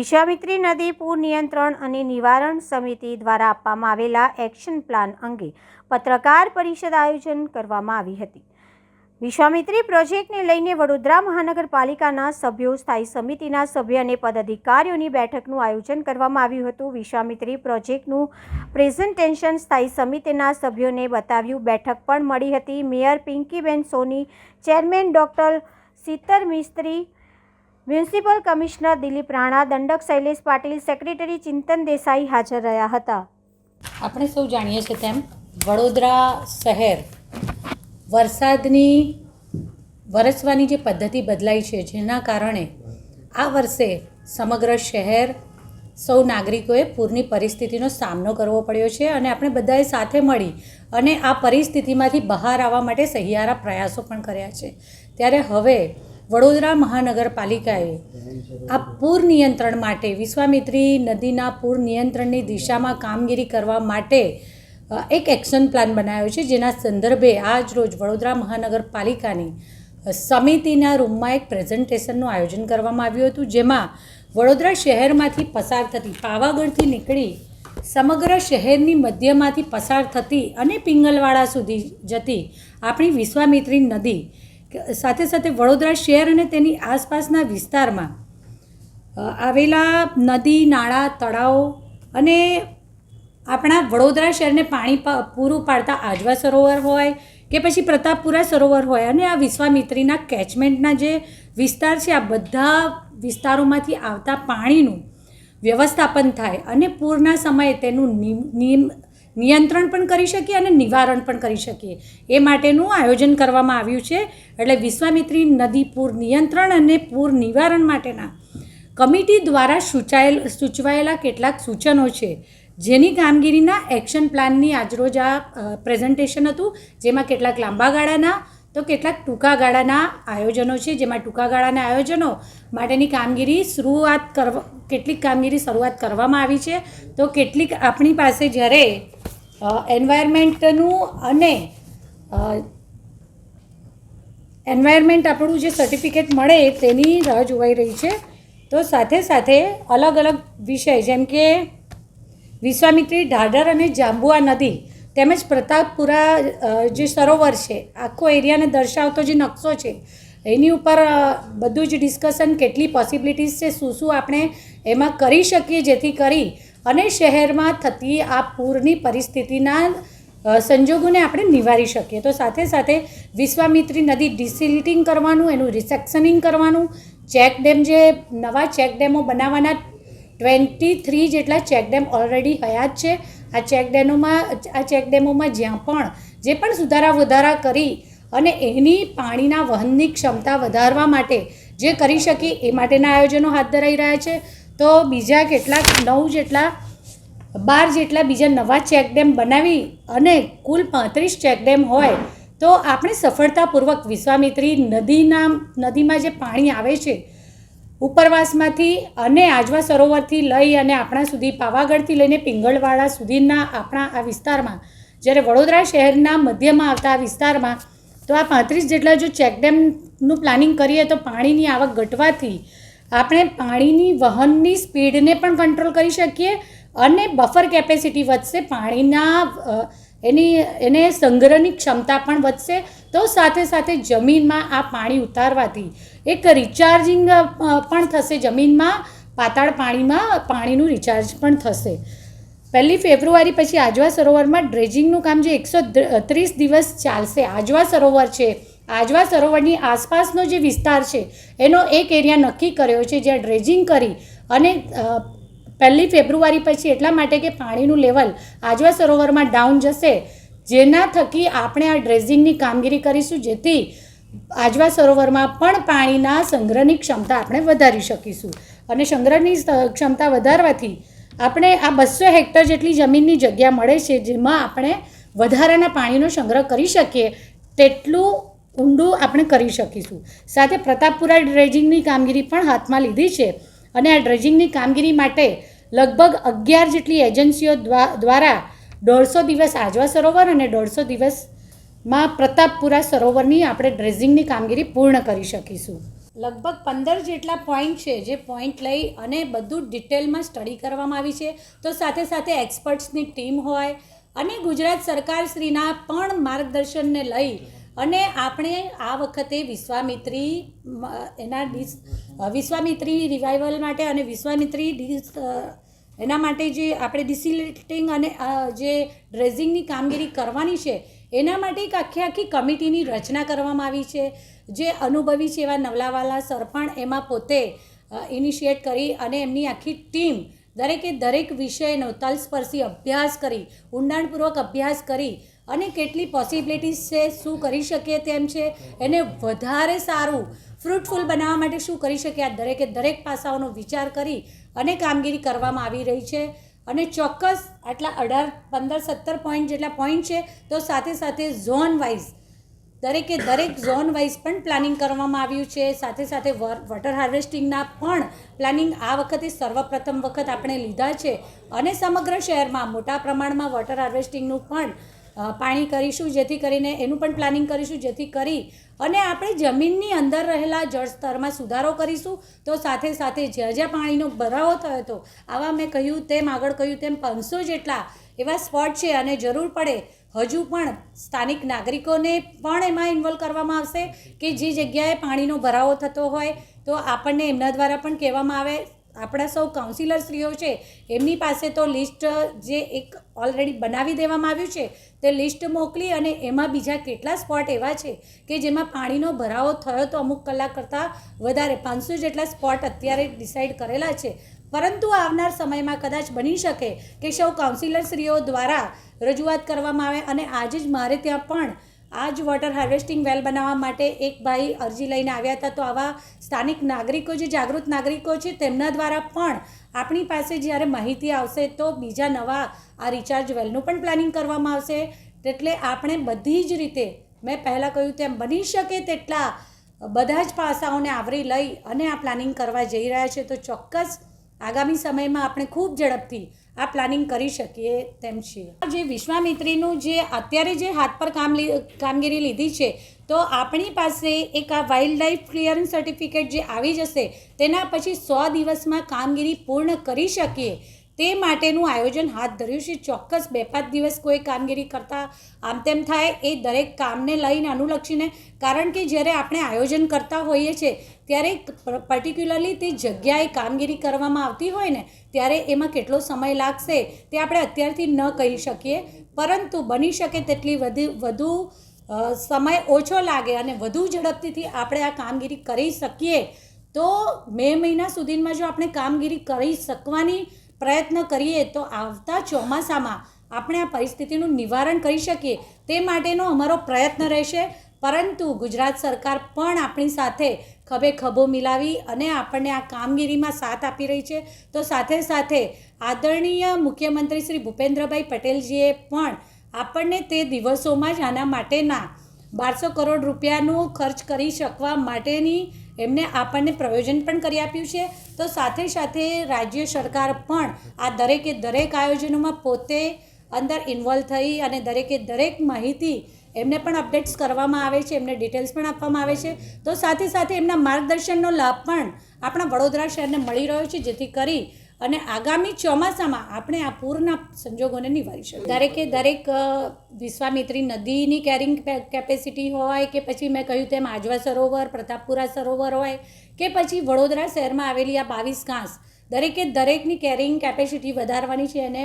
વિશ્વામિત્રી નદી પૂર નિયંત્રણ અને નિવારણ સમિતિ દ્વારા આપવામાં આવેલા એક્શન પ્લાન અંગે પત્રકાર પરિષદ આયોજન કરવામાં આવી હતી. વિશ્વામિત્રી પ્રોજેક્ટને લઈને વડોદરા મહાનગરપાલિકાના સભ્યો, સ્થાયી સમિતિના સભ્ય અને પદાધિકારીઓની બેઠકનું આયોજન કરવામાં આવ્યું હતું. વિશ્વામિત્રી પ્રોજેક્ટનું પ્રેઝન્ટેશન સ્થાયી સમિતિના સભ્યોને બતાવ્યું. બેઠક પણ મળી હતી. Mayor Pinkiben Soni, chairman doctor Sitar Mistry municipal commissioner Dilip Rana, દંડક શૈલેષ પાટીલ, સેક્રેટરી ચિંતન દેસાઈ હાજર રહ્યા હતા. આપણે સૌ જાણીએ છીએ તેમ વડોદરા શહેર વરસાદની વરસવાની જે પદ્ધતિ બદલાઈ છે, જેના કારણે આ વર્ષે સમગ્ર શહેર સૌ નાગરિકોએ પૂરની પરિસ્થિતિનો સામનો કરવો પડ્યો છે અને આપણે બધાએ સાથે મળી અને આ પરિસ્થિતિમાંથી બહાર આવવા માટે સહિયારા પ્રયાસો પણ કર્યા છે. ત્યારે હવે વડોદરા મહાનગરપાલિકાએ આ પૂર નિયંત્રણ માટે વિશ્વામિત્રી નદીના પૂર નિયંત્રણની દિશામાં કામગીરી કરવા માટે એક એક્શન પ્લાન બનાવ્યો છે. જેના સંદર્ભે આજ રોજ વડોદરા મહાનગરપાલિકાની સમિતિના રૂમમાં એક પ્રેઝન્ટેશનનું આયોજન કરવામાં આવ્યું હતું. જેમાં વડોદરા શહેરમાંથી પસાર થતી, પાવાગઢથી નીકળી સમગ્ર શહેરની મધ્યમાંથી પસાર થતી અને પિંગલવાડા સુધી જતી આપણી વિશ્વામિત્રી નદી સાથે સાથે વડોદરા શહેર અને તેની આસપાસના વિસ્તારમાં આવેલા નદી, નાળા, તળાવો અને આપણા વડોદરા શહેરને પાણી પૂરું પાડતા આજવા સરોવર હોય કે પછી પ્રતાપપુરા સરોવર હોય અને આ વિશ્વામિત્રીના કેચમેન્ટના જે વિસ્તાર છે, આ બધા વિસ્તારોમાંથી આવતા પાણીનું વ્યવસ્થાપન થાય અને પૂરના સમયે તેનું નિમ- નિયંત્રણ પણ કરી શકીએ અને નિવારણ પણ કરી શકીએ. એ માટેનું આયોજન કરવામાં આવ્યું છે. એટલે વિશ્વામિત્રી નદી પૂર નિયંત્રણ અને પૂર નિવારણ માટેના કમિટી દ્વારા સૂચાયેલ, સૂચવાયેલા કેટલાક સૂચનો છે. જેની કામગીરીના એક્શન પ્લાનની આજરોજ આ પ્રેઝન્ટેશન હતું. જેમાં કેટલાક લાંબા ગાળાના તો કેટલાક ટૂંકા ગાળાના આયોજનો છે, જેમાં ટૂંકા ગાળાના આયોજનો માટેની કામગીરી શરૂઆત કરવા, કેટલીક કામગીરી શરૂઆત કરવામાં આવી છે. તો કેટલીક આપણી પાસે જ્યારે એન્વાયરમેન્ટનું અને એન્વાયરમેન્ટ આપણું જે સર્ટિફિકેટ મળે તેની રાહ જોવાઈ રહી છે. તો સાથે સાથે અલગ અલગ વિષય, જેમ કે વિશ્વામિત્રી ઢાઢર અને જાંબુઆ નદી તેમજ પ્રતાપપુરા જે સરોવર છે, આખો એરિયાને દર્શાવતો જે નકશો છે, એની ઉપર બધું જ ડિસ્કશન કેટલી પોસિબિલિટીઝ છે, શું શું આપણે એમાં કરી શકીએ જેથી કરી અને શહેરમાં થતી આ પૂરની પરિસ્થિતિના સંજોગોને આપણે નિવારી શકીએ. તો સાથે સાથે વિશ્વામિત્રી નદી ડિસિલિટિંગ કરવાનું, એનું રિસેક્શનિંગ કરવાનું, ચેક ડેમ જે નવા ચેક ડેમો બનાવવાના ટ્વેન્ટી થ્રી જેટલા ચેક ડેમ ઓલરેડી હયા જ છે. આ ચેક ડેમોમાં આ ચેક ડેમોમાં જ્યાં પણ જે પણ સુધારા વધારા કરી અને એની પાણીના વહનની ક્ષમતા વધારવા માટે જે કરી શકી એ માટેના આયોજનો હાથ ધરાઈ રહ્યા છે. તો બીજા કેટલાક નવ જેટલા, બાર જેટલા બીજા નવા ચેકડેમ બનાવી અને કુલ પાંત્રીસ ચેકડેમ હોય, તો આપણે સફળતાપૂર્વક વિશ્વામિત્રી નદીના, નદીમાં જે પાણી આવે છે ઉપરવાસમાંથી અને આજવા સરોવરથી લઈ અને આપણા સુધી પાવાગઢથી લઈને પિંગળવાડા સુધીના આપણા આ વિસ્તારમાં, જ્યારે વડોદરા શહેરના મધ્યમાં આવતા આ વિસ્તારમાં, તો આ પાંત્રીસ જેટલા જો ચેકડેમનું પ્લાનિંગ કરીએ તો પાણીની આવક ઘટવાથી આપણે પાણીની વહનની સ્પીડને પણ કંટ્રોલ કરી શકીએ અને બફર કેપેસિટી વધશે, પાણીના એની, એને સંગ્રહની ક્ષમતા પણ વધશે તો સાથે સાથે જમીનમાં આ પાણી ઉતારવાથી એક રિચાર્જિંગ પણ થશે જમીનમાં, પાતાળ પાણીમાં પાણીનું રિચાર્જ પણ થશે. પહેલી ફેબ્રુઆરી પછી આજવા સરોવરમાં ડ્રેજિંગનું કામ જે એકસો ત્રીસ દિવસ ચાલશે. આજવા સરોવર છે. આજવા સરોવરની આસપાસનો જે વિસ્તાર છે, એનો એક એરિયા નક્કી કર્યો છે, જ્યાં ડ્રેજિંગ કરી અને પહેલી ફેબ્રુઆરી પછી એટલા માટે કે પાણીનું લેવલ આજવા સરોવરમાં ડાઉન જશે. જેના થકી આપણે આ ડ્રેઝિંગની કામગીરી કરીશું, જેથી આજવા સરોવરમાં પણ પાણીના સંગ્રહની ક્ષમતા આપણે વધારી શકીશું. અને સંગ્રહની ક્ષમતા વધારવાથી આપણે આ બસો હેક્ટર જેટલી જમીનની જગ્યા મળે છે, જેમાં આપણે વધારાના પાણીનો સંગ્રહ કરી શકીએ, તેટલું ઊંડું આપણે કરી શકીશું. સાથે પ્રતાપપુરા ડ્રેજિંગની કામગીરી પણ હાથમાં લીધી છે. અને આ ડ્રેજિંગની કામગીરી માટે લગભગ અગિયાર જેટલી એજન્સીઓ દ્વારા દ્વારા દોઢસો દિવસ આજવા સરોવર અને દોઢસો દિવસમાં પ્રતાપપુરા સરોવરની આપણે ડ્રેઝિંગની કામગીરી પૂર્ણ કરી શકીશું. લગભગ પંદર જેટલા પોઈન્ટ છે જે પોઈન્ટ લઈ અને બધું ડિટેલમાં સ્ટડી કરવામાં આવી છે. તો સાથે સાથે એક્સપર્ટ્સની ટીમ હોય અને ગુજરાત સરકારશ્રીના પણ માર્ગદર્શનને લઈ અને આપણે આ વખતે વિશ્વામિત્રી એના વિશ્વામિત્રી રિવાઇવલ માટે અને વિશ્વામિત્રી એના માટે જે આપણે ડિસિલેટિંગ અને જે ડ્રેઝિંગની કામગીરી કરવાની છે, એના માટે એક આખી આખી કમિટીની રચના કરવામાં આવી છે, જે અનુભવી છે એવા નવલાવાલા સર પણ એમાં પોતે ઇનિશિએટ કરી અને એમની આખી ટીમ દરેકે દરેક વિષયનો તલસ્પર્શી અભ્યાસ કરી, ઊંડાણપૂર્વક અભ્યાસ કરી અને કેટલી પોસિબિલિટીઝ છે, શું કરી શકીએ તેમ છે, એને વધારે સારું, ફ્રૂટફુલ બનાવવા માટે શું કરી શકીએ, આ દરેકે દરેક પાસાઓનો વિચાર કરી અને કામગીરી કરવામાં આવી રહી છે. અને ચોક્કસ આટલા અઢાર, પંદર, સત્તર પોઈન્ટ જેટલા પોઈન્ટ છે, તો સાથે સાથે ઝોન વાઇઝ દરેકે દરેક ઝોન વાઇઝ પણ પ્લાનિંગ કરવામાં આવ્યું છે. સાથે સાથે વોટર હાર્વેસ્ટિંગના પણ પ્લાનિંગ આ વખતે સર્વપ્રથમ વખત આપણે લીધા છે. અને સમગ્ર શહેરમાં મોટા પ્રમાણમાં વોટર હાર્વેસ્ટિંગનું પણ પાણી કરીશું, જેથી કરીને એનું પણ પ્લાનિંગ કરીશું, જેથી કરી અને આપણે જમીનની અંદર રહેલા જળસ્તરમાં સુધારો કરીશું. તો સાથે સાથે જ્યાં જ્યાં પાણીનો ભરાવો થયો હતો, આવા મેં કહ્યું તેમ, આગળ કહ્યું તેમ, પાંચસો જેટલા એવા સ્પોટ છે અને જરૂર પડે હજુ પણ સ્થાનિક નાગરિકોને પણ એમાં ઇન્વોલ્વ કરવામાં આવશે કે જે જગ્યાએ પાણીનો ભરાવો થતો હોય, તો આપણને એમના દ્વારા પણ કહેવામાં આવે આપણા સૌ કાઉન્સિલર શ્રીઓ છે, એમની પાસે તો લિસ્ટ જે એક ઓલરેડી બનાવી દેવામાં આવ્યું છે, તે લિસ્ટ મોકલી અને એમાં બીજા કેટલા સ્પોટ એવા છે કે જેમાં પાણીનો ભરાવો થયો તો અમુક કલાક કરતાં વધારે, પાંચસો જેટલા સ્પોટ અત્યારે ડિસાઇડ કરેલા છે. પરંતુ આવનાર સમયમાં કદાચ બની શકે કે સૌ કાઉન્સિલર શ્રીઓ દ્વારા રજૂઆત કરવામાં આવે અને આજે જ મારે ત્યાં પણ આ જ વોટર હાર્વેસ્ટિંગ વેલ બનાવવા માટે એક ભાઈ અરજી લઈને આવ્યા હતા. તો આવા સ્થાનિક નાગરિકો જે જાગૃત નાગરિકો છે, તેમના દ્વારા પણ આપણી પાસે જ્યારે માહિતી આવશે, તો બીજા નવા આ રિચાર્જ વેલનું પણ પ્લાનિંગ કરવામાં આવશે. એટલે આપણે બધી જ રીતે, મેં પહેલાં કહ્યું તેમ બની શકે તેટલા બધા જ પાસાઓને આવરી લઈ અને આ પ્લાનિંગ કરવા જઈ રહ્યા છે. તો ચોક્કસ આગામી સમયમાં આપણે ખૂબ ઝડપથી આ પ્લાનિંગ કરી શકીએ તેમ છીએ. જે વિશ્વામિત્રીનું જે અત્યારે જે હાથ પર કામ કામગીરી લીધી છે, તો આપણી પાસે એક આ વાઇલ્ડ લાઈફ ક્લિયરન્સ સર્ટિફિકેટ જે આવી જશે, તેના પછી સો દિવસમાં કામગીરી પૂર્ણ કરી શકીએ, તે માટેનું આયોજન હાથ ધર્યું છે. ચોક્કસ બે પાંચ દિવસ કોઈ કામગીરી કરતાં આમ તેમ થાય એ દરેક કામને લઈને અનુલક્ષીને, કારણ કે જ્યારે આપણે આયોજન કરતા હોઈએ છીએ ત્યારે પર્ટિક્યુલરલી તે જગ્યાએ કામગીરી કરવામાં આવતી હોય ને, ત્યારે એમાં કેટલો સમય લાગશે તે આપણે અત્યારથી ન કહી શકીએ. પરંતુ બની શકે તેટલી વધુ વધુ સમય ઓછો લાગે અને વધુ ઝડપથી આપણે આ કામગીરી કરી શકીએ, તો મે મહિના સુધીમાં જો આપણે કામગીરી કરી શકવાની પ્રયત્ન કરીએ, તો આવતા ચોમાસામાં આપણે આ પરિસ્થિતિનું નિવારણ કરી શકીએ. તે માટેનો અમારો પ્રયત્ન રહેશે. પરંતુ ગુજરાત સરકાર પણ આપણી સાથે ખભે ખભો મિલાવી અને આપણને આ કામગીરીમાં સાથ આપી રહી છે. તો સાથે સાથે આદરણીય મુખ્યમંત્રી શ્રી ભૂપેન્દ્રભાઈ પટેલજીએ પણ આપણને તે દિવસોમાં જ આના માટેના બારસો કરોડ રૂપિયાનું ખર્ચ કરી શકવા માટેની એમને આપણને પ્રયોજન પણ કરી આપ્યું છે. તો સાથે સાથે રાજ્ય સરકાર પણ આ દરેકે દરેક આયોજનોમાં પોતે અંદર ઇન્વોલ્વ થઈ અને દરેકે દરેક માહિતી એમને પણ અપડેટ્સ કરવામાં આવે છે, એમને ડિટેલ્સ પણ આપવામાં આવે છે. તો સાથે સાથે એમના માર્ગદર્શનનો લાભ પણ આપણા વડોદરા શહેરને મળી રહ્યો છે, જેથી કરી અને આગામી ચોમાસામાં આપણે આ પૂરના સંજોગોને નિવારી શકીએ. દરેકે દરેક વિશ્વામિત્રી નદીની કેરિંગ કેપેસિટી હોય કે પછી મેં કહ્યું તેમ આજવા સરોવર, પ્રતાપપુરા સરોવર હોય કે પછી વડોદરા શહેરમાં આવેલી આ બાવીસ ઘાસ, દરેકે દરેકની કેરિંગ કેપેસિટી વધારવાની છે અને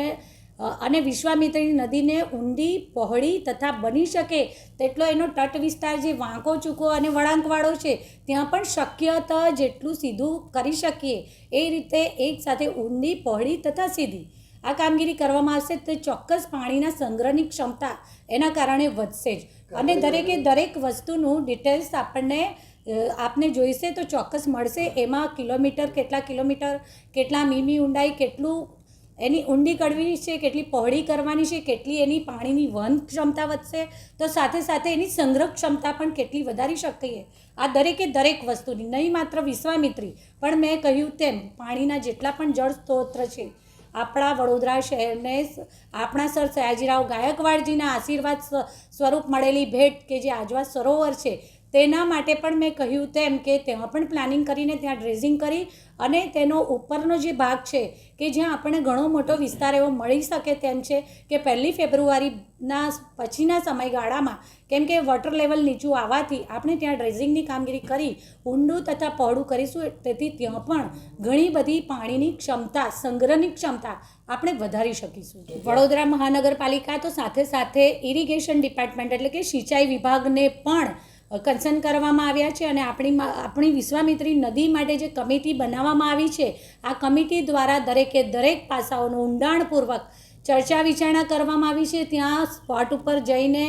અને વિશ્વામિત્રી નદીને ઊંડી પહોળી તથા બની શકે તેટલો એનો તટ વિસ્તાર જે વાંકો, ચૂકો અને વળાંકવાળો છે, ત્યાં પણ શક્ય તો જેટલું સીધું કરી શકીએ. એ રીતે એકસાથે ઊંડી, પહોળી તથા સીધી. આ કામગીરી કરવામાં આવશે તો ચોક્કસ પાણીના સંગ્રહની ક્ષમતા એના કારણે વધશે જ. અને દરેકે દરેક વસ્તુનું ડિટેલ્સ આપણને આપને જોઈશે તો ચોક્કસ મળશે. એમાં કિલોમીટર, કેટલા કિલોમીટર, કેટલા મીમી ઊંડાઈ, કેટલું એની ઊંડી કરવી છે, કેટલી પહોળી કરવાની છે, કેટલી એની પાણીની વહન ક્ષમતા વધશે, તો સાથે સાથે એની સંગ્રહ ક્ષમતા પણ કેટલી વધારી શકીએ. આ દરેકે દરેક વસ્તુની, નહીં માત્ર વિશ્વામિત્રી, પણ મેં કહ્યું તેમ પાણીના જેટલા પણ જળ સ્ત્રોત છે, આપણા વડોદરા શહેરને આપણા સર સયાજીરાવ ગાયકવાડજીના આશીર્વાદ સ્વ- સ્વરૂપ મળેલી ભેટ કે જે આજવા સરોવર છે તેના માટે પણ મેં કહ્યું તેમ કે ત્યાં પણ પ્લાનિંગ કરીને ત્યાં ડ્રેઝિંગ કરી અને તેનો ઉપરનો જે ભાગ છે કે જ્યાં આપણને ઘણો મોટો વિસ્તાર એવો મળી શકે તેમ છે કે પહેલી ફેબ્રુઆરીના પછીના સમયગાળામાં, કેમ કે વોટર લેવલ નીચું આવવાથી આપણે ત્યાં ડ્રેઝિંગની કામગીરી કરી, ઊંડું તથા પહોળું કરીશું, તેથી ત્યાં પણ ઘણી બધી પાણીની ક્ષમતા, સંગ્રહની ક્ષમતા આપણે વધારી શકીશું. વડોદરા મહાનગરપાલિકા તો સાથે સાથે ઇરિગેશન ડિપાર્ટમેન્ટ એટલે કે સિંચાઈ વિભાગને પણ કન્સર્ન કરવામાં આવ્યા છે અને આપણી આપણી વિશ્વામિત્રી નદી માટે જે કમિટી બનાવવામાં આવી છે, આ કમિટી દ્વારા દરેકે દરેક પાસાઓનું ઊંડાણપૂર્વક ચર્ચા વિચારણા કરવામાં આવી છે. ત્યાં સ્પોટ ઉપર જઈને,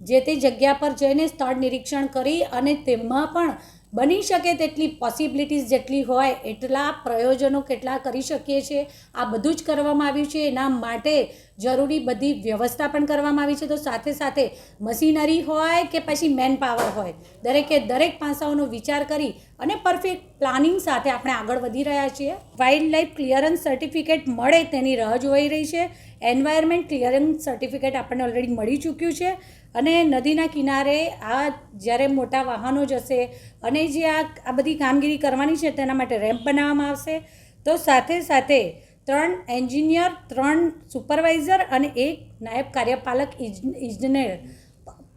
જે તે જગ્યા પર જઈને સ્થળ નિરીક્ષણ કરી અને તેમાં પણ બની શકે તેટલી પોસિબિલિટીઝ જેટલી હોય, એટલા પ્રયોજનો કેટલા કરી શકીએ છીએ, આ બધું જ કરવામાં આવ્યું છે. એના માટે જરૂરી બધી વ્યવસ્થા પણ કરવામાં આવી છે. તો સાથે સાથે મશીનરી હોય કે પછી મેન પાવર હોય, દરેકે દરેક પાસાઓનો વિચાર કરી અને પરફેક્ટ પ્લાનિંગ સાથે આપણે આગળ વધી રહ્યા છીએ. વાઇલ્ડ લાઈફ ક્લિયરન્સ સર્ટિફિકેટ મળે તેની રાહ જોવાઈ રહી છે. એન્વાયરમેન્ટ ક્લિયરન્સ સર્ટિફિકેટ આપણને ઓલરેડી મળી ચૂક્યું છે. અને નદીના કિનારે આ જ્યારે મોટા વાહનો જશે અને જે આ આ બધી કામગીરી કરવાની છે તેના માટે રેમ્પ બનાવવામાં આવશે, તો સાથે સાથે ત્રણ એન્જિનિયર, ત્રણ સુપરવાઇઝર અને એક નાયબ કાર્યપાલક ઇજ- ઇજનેર.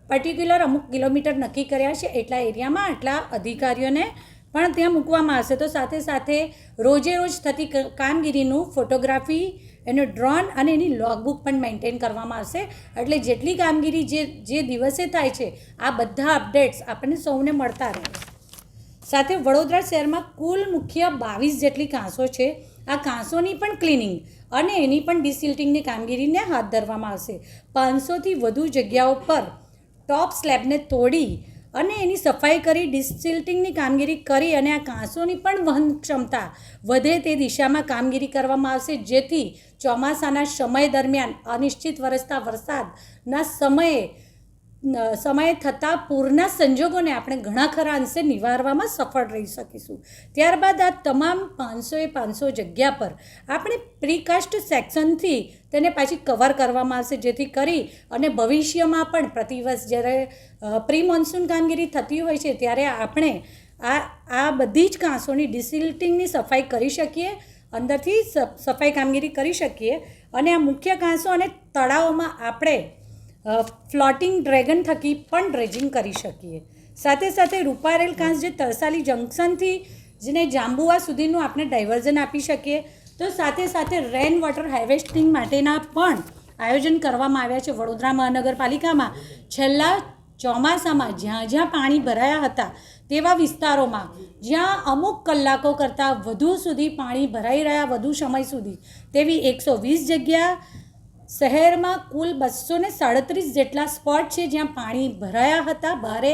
પર્ટિક્યુલર અમુક કિલોમીટર નક્કી કર્યા છે એટલા એરિયામાં આટલા અધિકારીઓને પણ ત્યાં મૂકવામાં આવશે. તો સાથે સાથે રોજે રોજ થતી કામગીરીનું ફોટોગ્રાફી એનો ડ્રોન અને એની લોગબુક પણ મેન્ટેન કરવામાં આવશે. એટલે જેટલી કામગીરી જે જે દિવસે થાય છે, આ બધા અપડેટ્સ આપણને સૌને મળતા રહે સાથે વડોદરા શહેરમાં કુલ મુખ્ય બાવીસ જેટલી કાંસો છે. આ કાંસોની પણ ક્લિનિંગ અને એની પણ ડિસિલ્ટિંગની કામગીરીને હાથ ધરવામાં આવશે. પાંચસોથી વધુ જગ્યાઓ પર ટોપ સ્લેબને તોડી અને એની સફાઈ કરી ડિસિલ્ટિંગની કામગીરી કરી અને આ કાંસોની પણ વહન ક્ષમતા વધે તે દિશામાં કામગીરી કરવામાં આવશે. જેથી ચોમાસાના સમય દરમિયાન અનિશ્ચિત વરસતા વરસાદના સમયે સમયે થતા પૂરના સંજોગોને આપણે ઘણા ખરા અંશે નિવારવામાં સફળ રહી શકીશું. ત્યારબાદ આ તમામ પાંચસોએ પાંચસો જગ્યા પર આપણે પ્રીકાસ્ટ સેક્શનથી તેને પાછી કવર કરવામાં આવશે, જેથી કરી અને ભવિષ્યમાં પણ પ્રતિવર્ષ જ્યારે પ્રી મોન્સૂન કામગીરી થતી હોય છે, ત્યારે આપણે આ આ બધી જ કાંસોની ડિસિલ્ટિંગની સફાઈ કરી શકીએ, અંદરથી સફાઈ કામગીરી કરી શકીએ અને આ મુખ્ય કાંસો અને તળાવોમાં આપણે ફ્લોટિંગ ડ્રેગન થકી પણ ડ્રેજિંગ કરી શકીએ. સાથે સાથે રૂપારેલ કાંસ જે તરસાલી જંકશનથી જેને જાંબુવા સુધીનું આપણે ડાયવર્ઝન આપી શકીએ તો સાથે સાથે રેન વોટર હાર્વેસ્ટિંગ માટેના પણ આયોજન કરવામાં આવ્યા છે. વડોદરા મહાનગરપાલિકામાં છેલ્લા ચોમાસામાં જ્યાં જ્યાં પાણી ભરાયા હતા તેવા વિસ્તારોમાં જ્યાં અમુક કલાકો કરતાં વધુ સુધી પાણી ભરાઈ રહ્યા, વધુ સમય સુધી તેવી એકસો વીસ જગ્યા શહેરમાં કુલ બસો ને સાડત્રીસ જેટલા સ્પોટ છે જ્યાં પાણી ભરાયા હતા. ભારે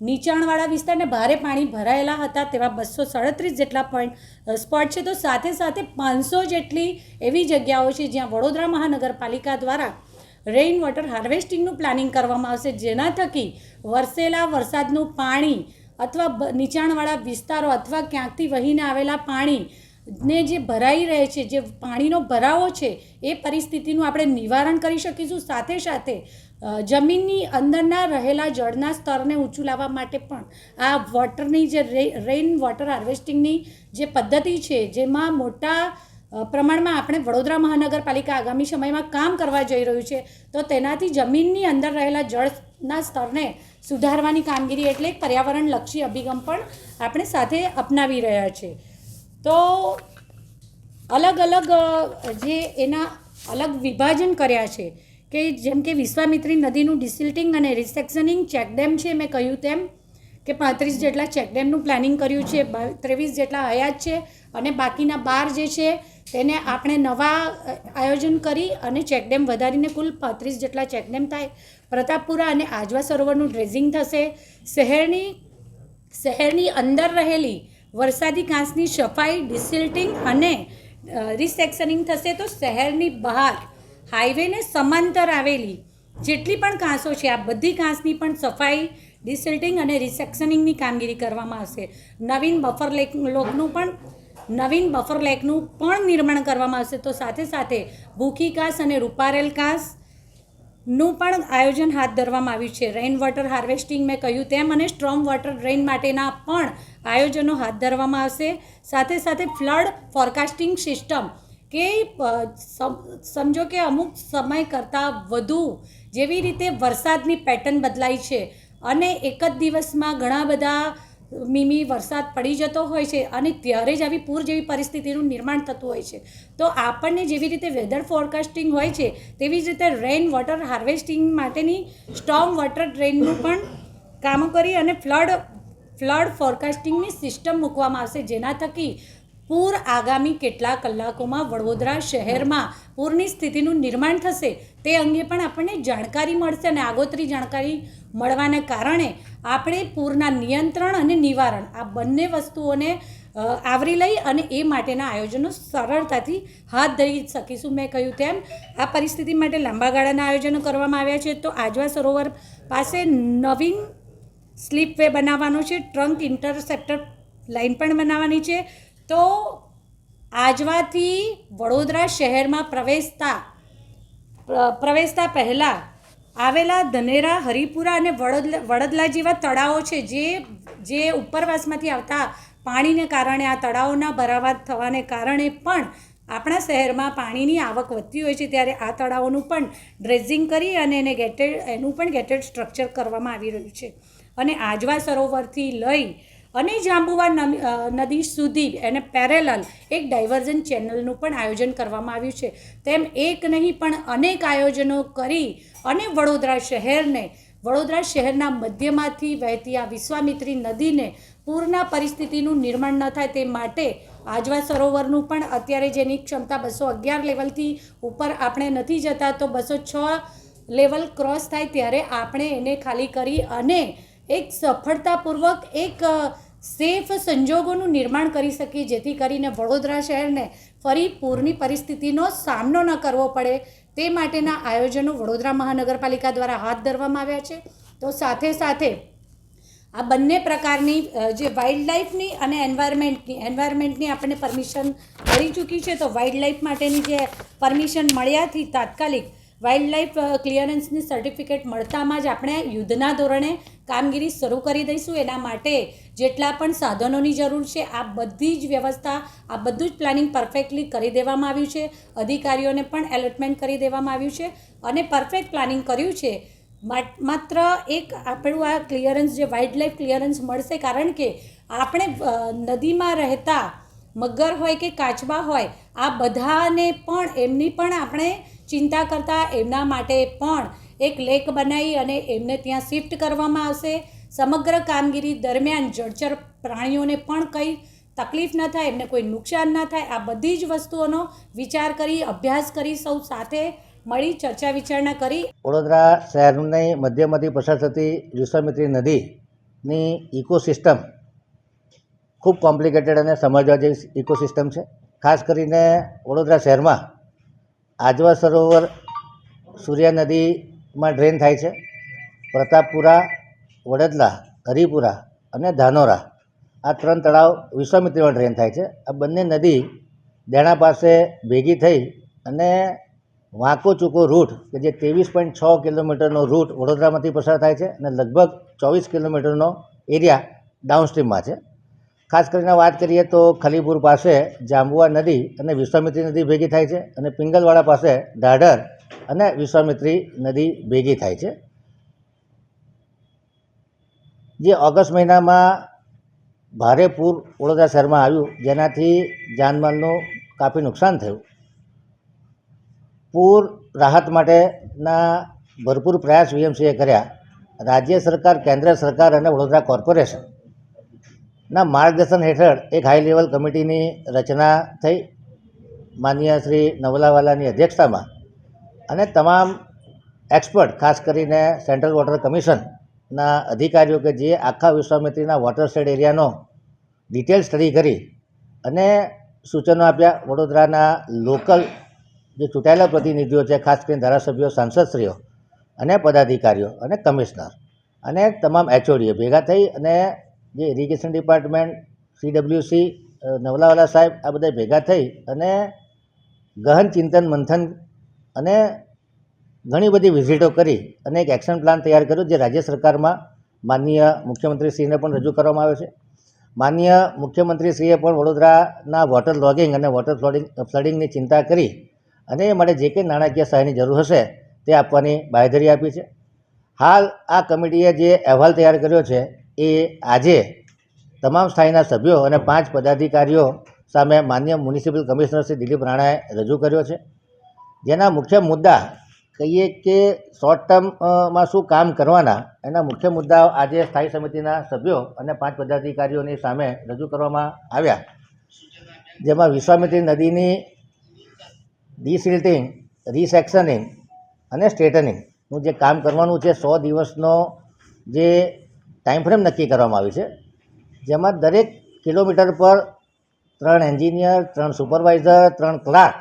નીચાણવાળા વિસ્તારને ભારે પાણી ભરાયેલા હતા તેવા બસો સાડત્રીસ જેટલા પોઈન્ટ સ્પોટ છે. તો સાથે સાથે પાંચસો જેટલી એવી જગ્યાઓ છે જ્યાં વડોદરા મહાનગરપાલિકા દ્વારા રેઇન વોટર હાર્વેસ્ટિંગનું પ્લાનિંગ કરવામાં આવશે. જેના થકી વરસેલા વરસાદનું પાણી અથવા નીચાણવાળા વિસ્તારો અથવા ક્યાંકથી વહીને આવેલા પાણી ને જે ભરાઈ રહે છે, જે પાણીનો ભરાવો છે, એ પરિસ્થિતિનું આપણે નિવારણ કરી શકીશું. સાથે સાથે જમીનની અંદરના રહેલા જળના સ્તરને ઊંચું લાવવા માટે પણ આ વોટરની જે રેઇન વોટર હાર્વેસ્ટિંગની જે પદ્ધતિ છે, જેમાં મોટા પ્રમાણમાં આપણે વડોદરા મહાનગરપાલિકા આગામી સમયમાં કામ કરવા જઈ રહ્યું છે, તો તેનાથી જમીનની અંદર રહેલા જળના સ્તરને સુધારવાની કામગીરી એટલે એક પર્યાવરણલક્ષી અભિગમ પણ આપણે સાથે અપનાવી રહ્યા છે. તો અલગ અલગ જે એના અલગ વિભાજન કર્યા છે કે જેમ કે વિશ્વામિત્રી નદીનું ડિસિલ્ટિંગ અને રિસેક્શનિંગ ચેકડેમ છે, મેં કહ્યું તેમ, કે પાંત્રીસ જેટલા ચેકડેમનું પ્લાનિંગ કર્યું છે, ત્રેવીસ જેટલા હયાત છે અને બાકીના બાર જે છે, તેને આપણે નવા આયોજન કરી અને ચેકડેમ વધારીને કુલ પાંત્રીસ જેટલા ચેકડેમ થાય. પ્રતાપપુરા અને આજવા સરોવરનું ડ્રેઝિંગ થશે. શહેરની શહેરની અંદર રહેલી વરસાદી ઘાસની સફાઈ ડિસિલ્ટિંગ અને રિસેક્શનિંગ થશે તો શહેરની બહાર હાઈવેને સમાંતર આવેલી જેટલી પણ કાંસો છે, આ બધી ઘાસની પણ સફાઈ, ડિસિલ્ટિંગ અને રિસેક્શનિંગની કામગીરી કરવામાં આવશે. નવીન બફર લેક લોકનું પણ, નવીન બફર લેકનું પણ નિર્માણ કરવામાં આવશે. તો સાથે સાથે ભૂખી ઘાસ અને રૂપારેલ ઘાસનું પણ આયોજન હાથ ધરવામાં આવ્યું છે. રેઇન વોટર હાર્વેસ્ટિંગ મેં કહ્યું તેમ અને સ્ટ્રોમ વોટર ડ્રેઇન માટેના પણ આયોજનો હાથ ધરવામાં આવશે. સાથે સાથે ફ્લડ ફોરકાસ્ટિંગ સિસ્ટમ કે સમજો કે અમુક સમય કરતાં વધુ જેવી રીતે વરસાદની પેટર્ન બદલાય છે અને એક જ દિવસમાં ઘણા બધા મીમી વરસાદ પડી જતો હોય છે અને ત્યારે જ આવી પૂર જેવી પરિસ્થિતિનું નિર્માણ થતું હોય છે. તો આપણને જેવી રીતે વેધર ફોરકાસ્ટિંગ હોય છે, તેવી જ રીતે રેઇન વોટર હાર્વેસ્ટિંગ માટેની સ્ટોમ વોટર ડ્રેનનું પણ કામો કરી અને ફ્લડ ફ્લડ ફોરકાસ્ટિંગની સિસ્ટમ મૂકવામાં આવશે. જેના થકી પૂર આગામી કેટલા કલાકોમાં વડોદરા શહેરમાં પૂરની સ્થિતિનું નિર્માણ થશે. તે અંગે પણ આપણને જાણકારી મળશે અને આગોતરી જાણકારી મળવાને કારણે આપણે પૂરના નિયંત્રણ અને નિવારણ, આ બંને વસ્તુઓને આવરી લઈ અને એ માટેના આયોજનો સરળતાથી હાથ ધરી શકીશું. મેં કહ્યું તેમ, આ પરિસ્થિતિ માટે લાંબા ગાળાના આયોજનો કરવામાં આવ્યા છે. તો આજવા સરોવર પાસે નવીન સ્લીપવે બનાવવાનો છે. ટ્રંક ઇન્ટરસેપ્ટર લાઇન પણ બનાવવાની છે. તો આજવાથી વડોદરા શહેરમાં પ્રવેશતા પ્રવેશતા પહેલાં આવેલા ધનેરા, હરિપુરા અને વડોદલા, વડદલા જેવા તળાવો છે જે જે ઉપરવાસમાંથી આવતા પાણીને કારણે આ તળાવોના ભરાવા થવાને કારણે પણ આપણા શહેરમાં પાણીની આવક વધતી હોય છે. ત્યારે આ તળાવોનું પણ ડ્રેઝિંગ કરી અને એને ગેટેડ, એનું પણ ગેટેડ સ્ટ્રક્ચર કરવામાં આવી રહ્યું છે. અને આજવા સરોવરથી લઈ અને જાંબુવા નદી સુધી એને પેરેલલ એક ડાયવર્ઝન ચેનલનું પણ આયોજન કરવામાં આવ્યું છે. તેમ એક નહીં, પણ અનેક આયોજનો કરી અને વડોદરા શહેરને, વડોદરા શહેરના મધ્યમાંથી વહેતી આ વિશ્વામિત્રી નદીને પૂરના પરિસ્થિતિનું નિર્માણ ન થાય તે માટે આજવા સરોવરનું પણ અત્યારે જેની ક્ષમતા બસો અગિયાર લેવલથી ઉપર આપણે નથી જતા, તો બસો છ લેવલ ક્રોસ થાય ત્યારે આપણે એને ખાલી કરી અને એક સફળતાપૂર્વક એક સેફ સંજોગોનું નિર્માણ કરી શકીએ, જેથી કરીને વડોદરા શહેરને ફરી પૂરની પરિસ્થિતિનો સામનો ન કરવો પડે. તે માટેના આયોજનો વડોદરા મહાનગરપાલિકા દ્વારા હાથ ધરવામાં આવ્યા છે. તો સાથે સાથે આ બંને પ્રકારની જે વાઇલ્ડ લાઈફની અને એન્વાયરમેન્ટની એન્વાયરમેન્ટની આપણને પરમિશન મળી ચૂકી છે, તો વાઇલ્ડ લાઈફ માટેની જે પરમિશન મળ્યાથી તાત્કાલિક વાઇલ્ડ લાઈફ ક્લિયરન્સની સર્ટિફિકેટ મળતામાં જ આપણે યુદ્ધના ધોરણે કામગીરી શરૂ કરી દઈશું. એના માટે જેટલા પણ સાધનોની જરૂર છે, આ બધી જ વ્યવસ્થા, આ બધું જ પ્લાનિંગ પરફેક્ટલી કરી દેવામાં આવ્યું છે. અધિકારીઓને પણ એલોટમેન્ટ કરી દેવામાં આવ્યું છે અને પરફેક્ટ પ્લાનિંગ કર્યું છે. માત્ર એક આપણું આ ક્લિયરન્સ, જે વાઇલ્ડ લાઈફ ક્લિયરન્સ મળશે, કારણ કે આપણે નદીમાં રહેતા મગર હોય કે કાચબા હોય, આ બધાને પણ, એમની પણ આપણે ચિંતા કરતા એમના માટે પણ એક લેક બનાવી અને એમને ત્યાં શિફ્ટ કરવામાં આવશે. સમગ્ર કામગીરી દરમિયાન જળચર પ્રાણીઓને પણ કંઈ તકલીફ ન થાય, એમને કોઈ નુકસાન ન થાય, આ બધી જ વસ્તુઓનો વિચાર કરી, અભ્યાસ કરી, સૌ સાથે મળી ચર્ચા વિચારણા કરી. વડોદરા શહેરની મધ્યમાંથી પસાર થતી વિશ્વામિત્રી નદીની ઇકોસિસ્ટમ ખૂબ કોમ્પ્લિકેટેડ અને સમજવા જેવી ઇકોસિસ્ટમ છે. ખાસ કરીને વડોદરા શહેરમાં આજવા સરોવર સૂર્યા નદીમાં ડ્રેન થાય છે. પ્રતાપપુરા, વડદલા, હરિપુરા અને ધાનોરા આ ત્રણ તળાવ વિશ્વામિત્રીમાં ડ્રેન થાય છે. આ બંને નદી દેણા પાસે ભેગી થઈ અને વાંકો ચૂકો રૂટ કે જે ત્રેવીસ પોઈન્ટ છ કિલોમીટરનો રૂટ વડોદરામાંથી પસાર થાય છે અને લગભગ ચોવીસ કિલોમીટરનો એરિયા ડાઉનસ્ટ્રીમમાં છે. ખાસ કરીને વાત કરીએ તો ખલીપુર પાસે જાંબુઆ નદી અને વિશ્વામિત્રી નદી ભેગી થાય છે અને પિંગલવાડા પાસે દાઢર અને વિશ્વામિત્રી નદી ભેગી થાય છે. જે ઓગસ્ટ મહિનામાં ભારે પૂર વડોદરા શહેરમાં આવ્યું, જેનાથી જાનમાલનું કાફી નુકસાન થયું. પૂર રાહત માટેના ભરપૂર પ્રયાસ વીએમસીએ કર્યા. રાજ્ય સરકાર, કેન્દ્ર સરકાર અને વડોદરા કોર્પોરેશન ના, માર્ગદર્શન હેઠળ એક હાઈ લેવલ કમિટીની રચના થઈ. માનનીય શ્રી નવલાવાલાની અધ્યક્ષતામાં. અને તમામ એક્સપર્ટ ખાસ કરીને સેન્ટ્રલ વોટર કમિશનના અધિકારીઓ કે જે આખા વિશ્વામિત્રીના વોટર શેડ એરિયાનો ડિટેલ સ્ટડી કરી અને સૂચનો આપ્યા. વડોદરાના લોકલ જે ચૂંટાયેલા પ્રતિનિધિઓ છે, ખાસ કરીને ધારાસભ્યો, સાંસદશ્રીઓ અને પદાધિકારીઓ અને કમિશનર અને તમામ એચઓડીઓ ભેગા થઈ અને જે ઇરિગેશન ડિપાર્ટમેન્ટ સીડબ્લ્યુસી નવલાવાલા સાહેબ આ બધા ભેગા થઈ અને ગહન ચિંતન મંથન અને ઘણી બધી વિઝિટો કરી અને એક એક્શન પ્લાન તૈયાર કર્યો જે રાજ્ય સરકારમાં માનનીય મુખ્યમંત્રીશ્રીને પણ રજૂ કરવામાં આવ્યો છે. માનનીય મુખ્યમંત્રીશ્રીએ પણ વડોદરાના વોટર લોગિંગ અને વોટર ફ્લોડિંગ ફ્લડિંગની ચિંતા કરી અને એ માટે જે કંઈ નાણાકીય સહાયની જરૂર હશે તે આપવાની બાંયધરી આપી છે. હાલ આ કમિટીએ જે અહેવાલ તૈયાર કર્યો છે એ આજે તમામ સ્થાયીના સભ્યો અને પાંચ પદાધિકારીઓ સામે માન્ય મ્યુનિસિપલ કમિશનર શ્રી દિલીપ રાણાએ રજૂ કર્યો છે. જેના મુખ્ય મુદ્દા કહીએ કે શોર્ટ ટર્મમાં શું કામ કરવાના, એના મુખ્ય મુદ્દાઓ આજે સ્થાયી સમિતિના સભ્યો અને પાંચ પદાધિકારીઓની સામે રજૂ કરવામાં આવ્યા. જેમાં વિશ્વામિત્રી નદીની ડિસિલ્ટિંગ, રિસેક્શનિંગ અને સ્ટ્રેટનિંગનું જે કામ કરવાનું છે, સો દિવસનો જે ટાઈમ ફ્રેમ નક્કી કરવામાં આવી છે. જેમાં દરેક કિલોમીટર પર ત્રણ એન્જિનિયર, ત્રણ સુપરવાઇઝર, ત્રણ ક્લાર્ક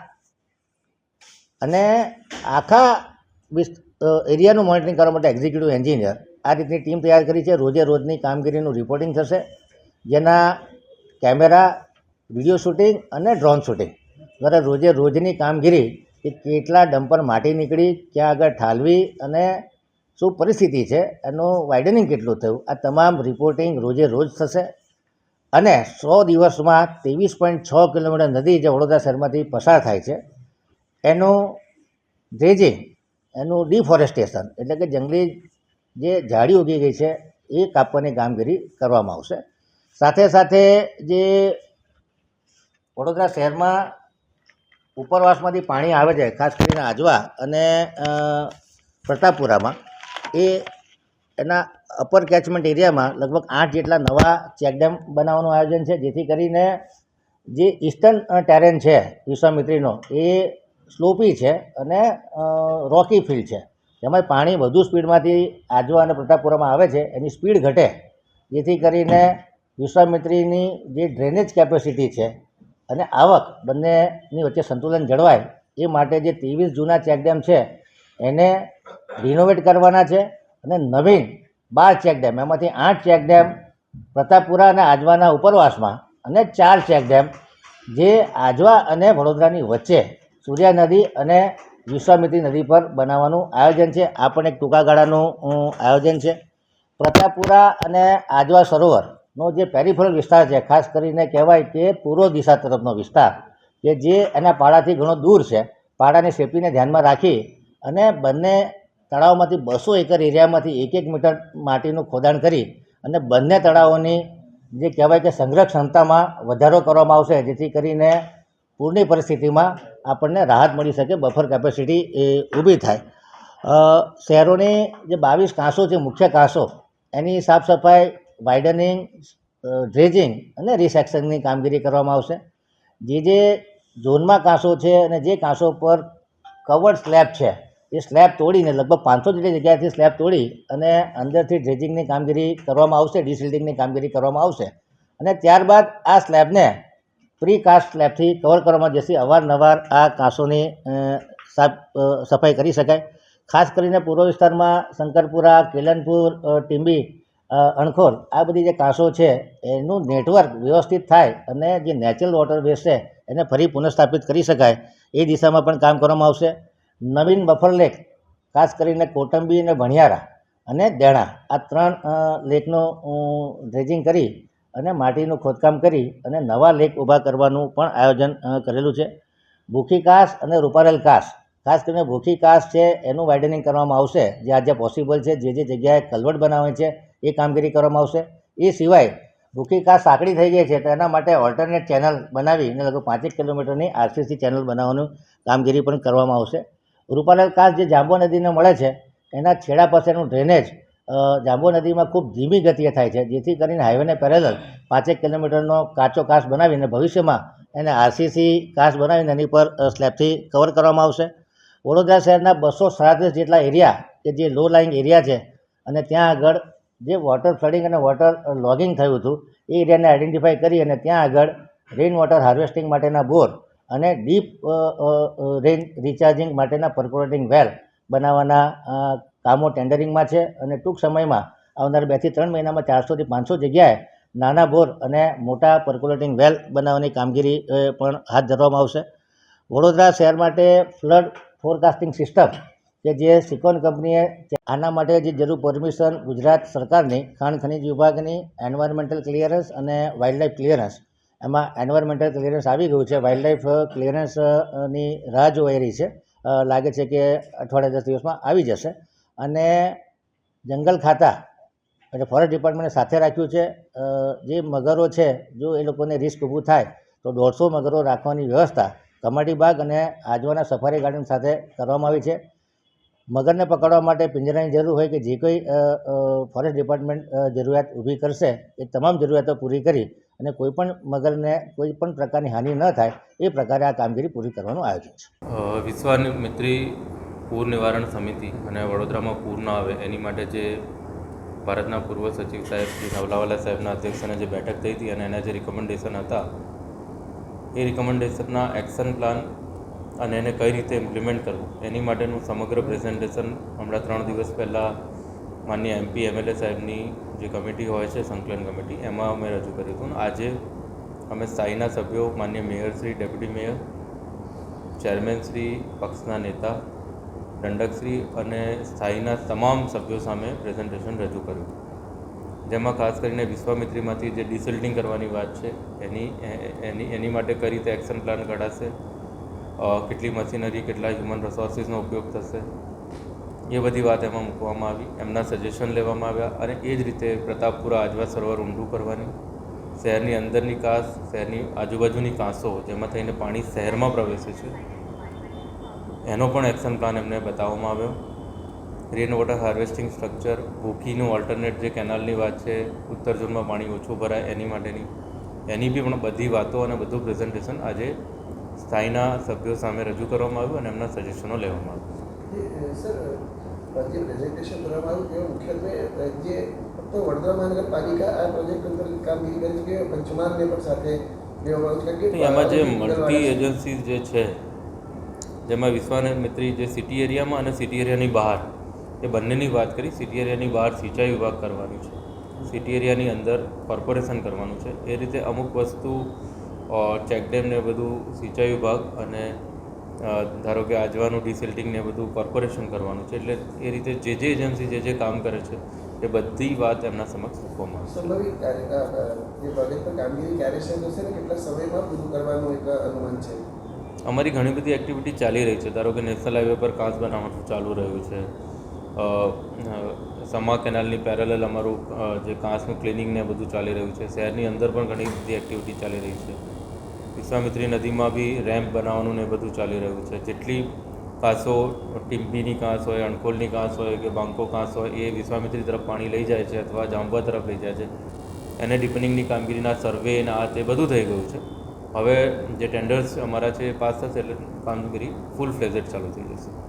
અને આખા એરિયાનું મોનિટરિંગ કરવા માટે એક્ઝિક્યુટિવ એન્જિનિયર. આ રીતની ટીમ તૈયાર કરી છે. રોજે રોજની કામગીરીનું રિપોર્ટિંગ થશે. જેના કેમેરા, વીડિયો શૂટિંગ અને ડ્રોન શૂટિંગ. દ્વારા રોજે રોજની કામગીરી કે કેટલા ડમ્પર માટી નીકળી, ક્યાં આગળ ઠાલવી અને શું પરિસ્થિતિ છે? એનું વાઇડનિંગ કેટલું થયું? આ તમામ રિપોર્ટિંગ રોજે રોજ થશે. અને સો દિવસમાં ત્રેવીસ પોઈન્ટ છ કિલોમીટર નદી જે વડોદરા શહેરમાંથી પસાર થાય છે, એનું ડ્રેજિંગ એનું ડિફોરેસ્ટેશન એટલે કે જંગલી જે ઝાડી ઉગી ગઈ છે, એ કાપવાની કામગીરી કરવામાં આવશે. સાથે સાથે જે વડોદરા શહેરમાં ઉપરવાસમાંથી પાણી આવે છે, ખાસ કરીને આજવા અને પ્રતાપપુરામાં એ એના અપર કેચમેન્ટ એરિયામાં લગભગ આઠ જેટલા નવા ચેકડેમ બનાવવાનું આયોજન છે, જેથી કરીને જે ઇસ્ટર્ન ટેરેન છે, વિશ્વામિત્રીનો, એ સ્લોપી છે અને રોકી ફિલ્ડ છે. એમાં પાણી વધુ સ્પીડમાંથી આજવા અને પ્રતાપપુરામાં આવે છે, એની સ્પીડ ઘટે. જેથી કરીને વિશ્વામિત્રીની જે ડ્રેનેજ કેપેસિટી છે અને આવક બંનેની વચ્ચે સંતુલન જળવાય, એ માટે જે ત્રેવીસ જૂના ચેકડેમ છે, એને રિનોવેટ કરવાના છે અને નવીન બાર ચેકડેમ એમાંથી આઠ ચેકડેમ પ્રતાપપુરા અને આજવાના ઉપરવાસમાં અને ચાર ચેકડેમ જે આજવા અને વડોદરાની વચ્ચે સૂર્યા નદી અને વિશ્વામિત્રી નદી પર બનાવવાનું આયોજન છે. આ પણ એક ટૂંકા ગાળાનું આયોજન છે. પ્રતાપપુરા અને આજવા સરોવરનો જે પેરિફેરલ વિસ્તાર છે, ખાસ કરીને કહેવાય કે પૂર્વ દિશા તરફનો વિસ્તાર, કે જે એના પાડાથી ઘણો દૂર છે. પાડાની સેફટીને ધ્યાનમાં રાખી અને બંને તળાવમાંથી બસો એકર એરિયામાંથી એક એક મીટર માટીનું ખોદાણ કરી અને બંને તળાવોની જે કહેવાય કે સંગ્રહ ક્ષમતામાં વધારો કરવામાં આવશે, જેથી કરીને પૂરની પરિસ્થિતિમાં આપણને રાહત મળી શકે, બફર કેપેસિટી એ ઊભી થાય. શહેરોની જે બાવીસ કાંસો છે મુખ્ય કાંસો, એની સાફ સફાઈ વાઇડનિંગ ડ્રેજિંગ અને રિસેક્શનની કામગીરી કરવામાં આવશે. જે જે ઝોનમાં કાંસો છે અને જે કાંસો પર કવર્ડ સ્લેબ છે એ સ્લેબ તોડીને લગભગ પાંચસો જેટલી જગ્યાએથી સ્લેબ તોડી અને અંદરથી ડ્રેજિંગની કામગીરી કરવામાં આવશે ડિસિલ્ટિંગની કામગીરી કરવામાં આવશે. અને ત્યારબાદ આ સ્લેબને પ્રી કાસ્ટ સ્લેબથી કવર કરવામાં જશે અવારનવાર આ કાંસોની સાફ સફાઈ કરી શકાય. ખાસ કરીને પૂર્વ વિસ્તારમાં શંકરપુરા કેલનપુર ટીંબી અ, અણખોર આ બધી જે કાંસો છે એનું નેટવર્ક વ્યવસ્થિત થાય અને જે નેચરલ વોટર વેસ્ટ છે એને ફરી પુનઃસ્થાપિત કરી શકાય. એ દિશામાં પણ કામ કરવામાં આવશે. નવીન બફર લેક, ખાસ કરીને કોટંબી અને ભણિયારા અને દેણા. આ ત્રણ લેકનું ડ્રેજિંગ કરી અને માટીનું ખોદકામ કરી અને નવા લેક ઊભા કરવાનું પણ આયોજન કરેલું છે. ભૂખી કાસ અને રૂપારેલ કાસ. ખાસ કરીને ભૂખી કાસ છે, એનું વાઇડનિંગ કરવામાં આવશે. જે આજે પોસિબલ છે, જે જે જગ્યાએ કલવટ બનાવે છે, એ કામગીરી કરવામાં આવશે. એ સિવાય ભૂખી કાસ સાંકડી થઈ ગઈ છે, તો એના માટે ઓલ્ટરનેટ ચેનલ બનાવી અને લગભગ પાંચેક કિલોમીટરની આરસીસી ચેનલ બનાવવાનું કામગીરી પણ કરવામાં આવશે. રૂપારેલ કાસ જે જાંબો નદીને મળે છે, એના છેડા પાસેનું ડ્રેનેજ જાંબો નદીમાં ખૂબ ધીમી ગતિએ થાય છે, જેથી કરીને હાઈવેને પેરેલલ પાંચેક કિલોમીટરનો કાચો કાચ બનાવીને ભવિષ્યમાં એને આરસીસી કાચ બનાવીને એની પર સ્લેબથી કવર કરવામાં આવશે. વડોદરા શહેરના બસો સાડત્રીસ જેટલા એરિયા કે જે લો લાઇંગ એરિયા છે, અને ત્યાં આગળ જે વોટર ફ્લડિંગ અને વોટર લોગિંગ થયું હતું, એ એરિયાને આઈડેન્ટિફાઈ કરી અને ત્યાં આગળ રેઇન વોટર હાર્વેસ્ટિંગ માટેના બોર અને ડીપ રેન્જ રિચાર્જિંગ માટેના પર્કોલેટિંગ વેલ બનાવવાના કામો ટેન્ડરિંગમાં છે અને ટૂંક સમયમાં આવનાર બેથી ત્રણ મહિનામાં ચારસોથી પાંચસો જગ્યાએ નાના બોર અને મોટા પર્કોલેટિંગ વેલ બનાવવાની કામગીરી પણ હાથ ધરવામાં આવશે. વડોદરા શહેર માટે ફ્લડ ફોરકાસ્ટિંગ સિસ્ટમ કે જે સિકોન કંપનીએ આના માટે જે જરૂર પરમિશન ગુજરાત સરકારની, ખાણ ખનિજ વિભાગની, એન્વાયરમેન્ટલ ક્લિયરન્સ અને વાઇલ્ડલાઇફ ક્લિયરન્સ એમાં એન્વાયરમેન્ટલ ક્લિયરન્સ આવી ગયું છે. વાઇલ્ડલાઇફ ક્લિયરન્સની રાહ જોવાઈ રહી છે. લાગે છે કે અઠવાડિયા દસ દિવસમાં આવી જશે. અને જંગલ ખાતા એટલે ફોરેસ્ટ ડિપાર્ટમેન્ટે સાથે રાખ્યું છે. જે મગરો છે, જો એ લોકોને રિસ્ક ઊભું થાય, તો દોઢસો મગરો રાખવાની વ્યવસ્થા કમાટી બાગ અને આજવાના સફારી ગાર્ડન સાથે કરવામાં આવી છે. મગરને પકડવા માટે પિંજરાની જરૂર હોય કે જે કોઈ ફોરેસ્ટ ડિપાર્ટમેન્ટ જરૂરિયાત ઊભી કરશે, એ તમામ જરૂરિયાતો પૂરી કરી અને કોઈ પણ મગરને કોઈ પણ પ્રકારની હાનિ ન થાય, એ પ્રકારે આ કામગીરી પૂરી કરવાનું આયોજન છે. વિશ્વામિત્રી પૂર નિવારણ સમિતિ અને વડોદરામાં પૂર ન આવે, એની માટે જે ભારતના પૂર્વ સચિવ સાહેબ શ્રી નવલાવાલા સાહેબના અધ્યક્ષને જે બેઠક થઈ હતી અને એના જે રિકમેન્ડેશન હતા, એ રિકમેન્ડેશનના એક્શન પ્લાન અને એને કઈ રીતે ઇમ્પ્લિમેન્ટ કરવું, એની માટેનું સમગ્ર પ્રેઝન્ટેશન હમણાં ત્રણ દિવસ પહેલાં માન્ય એમપી એમએલએ સાહેબની જે કમિટી હોય છે, સંકલન કમિટી, એમાં અમે રજૂ કર્યું હતું આજે અમે સ્થાયીના સભ્યો, માન્ય mayor Shri, deputy mayor, chairman Shri, પક્ષના નેતા દંડકશ્રી અને સ્થાયીના તમામ સભ્યો સામે પ્રેઝન્ટેશન રજૂ કર્યું. જેમાં ખાસ કરીને વિશ્વામિત્રીમાંથી જે ડિસિલ્ટિંગ કરવાની વાત છે, એની એની એની માટે કઈ રીતે એક્શન પ્લાન ઘડાશે કેટલી મશીનરી, કેટલા હ્યુમન રિસોર્સિસનો ઉપયોગ થશે એ બધી વાત એમાં મૂકવામાં આવી, એમના સજેશન લેવામાં આવ્યા અને એ જ રીતે પ્રતાપપુરા આજવા સરોવર ઊંડું કરવાની, શહેરની અંદરની કાંસ, શહેરની આજુબાજુની કાંસો જેમાં થઈને પાણી શહેરમાં પ્રવેશે છે, એનો પણ એક્શન પ્લાન એમને બતાવવામાં આવ્યો. રેન વોટર હાર્વેસ્ટિંગ સ્ટ્રક્ચર ભૂખીનું ઓલ્ટરનેટ જે કેનાલની વાત છે, ઉત્તર ઝોનમાં પાણી ઓછું ભરાય એની માટેની, એની બી પણ બધી વાતો અને બધું પ્રેઝન્ટેશન આજે સ્થાયીના સભ્યો સામે રજૂ કરવામાં આવ્યું અને એમના સજેશનો લેવામાં આવ્યું. સર જે પ્રેઝન્ટેશન કરવામાં આવ્યું મુખ્યત્વે જે ફક્ત વડોદરા મહાનગરપાલિકા આ પ્રોજેક્ટ અંદર કામગીરી કરી છે કે પંચમહાલને પણ સાથે લેવામાં આવ્યું છે તો એમાં જે મળતી એજન્સી એજન્સીઝ જે છે જેમાં વિશ્વામિત્રી જે સિટી એરિયામાં અને સિટી એરિયાની બહાર એ બંનેની વાત કરી. સિટી એરિયાની બહાર સિંચાઈ વિભાગ કરવાનું છે. સિટી એરિયાની અંદર કોર્પોરેશન કરવાનું છે. એ રીતે અમુક વસ્તુ ચેકડેમ ને બધું સિંચાઈ વિભાગ અને ધારો કે આજવાનું ડિસિલ્ટિંગ ને બધું કોર્પોરેશન કરવાનું છે એટલે એ રીતે જે જે એજન્સી જે જે કામ કરે છે એ બધી વાત એમના સમક્ષ મૂકવામાં આવશે સંભવિત કાર્ય અ, અ, જે પ્રોજેક્ટ પર કામગીરી ક્યારે થશે ને કેટલા સમયમાં પૂરું કરવાનું એક અનુમાન છે? અમારી ઘણી બધી એક્ટિવિટી ચાલી રહી છે ધારો કે નેશનલ હાઈવે પર કાંસ બનાવવાનું ચાલુ રહ્યું છે સમા કેનાલની પેરેલલ અમારું જે કાંસનું ક્લિનિંગ ને બધું ચાલી રહ્યું છે શહેરની અંદર પણ ઘણી બધી એક્ટિવિટી ચાલી રહી છે. વિશ્વામિત્રી નદીમાં બી રેમ્પ બનાવવાનું ને બધું ચાલી રહ્યું છે. જેટલી કાંસો ટીમ્બીની કાંસ હોય, અણકોલની કાંસ હોય કે બાંકો કાંસ હોય, એ વિશ્વામિત્રી તરફ પાણી લઈ જાય છે અથવા જાંબા તરફ લઈ જાય છે. એને ડિપેન્ડિંગની કામગીરીના સર્વે ને આ તે બધું થઈ ગયું છે. હવે જે ટેન્ડર્સ અમારા છે એ પાસ થશે એટલે કામગીરી ફૂલ ફ્લેઝેડ ચાલુ થઈ જશે.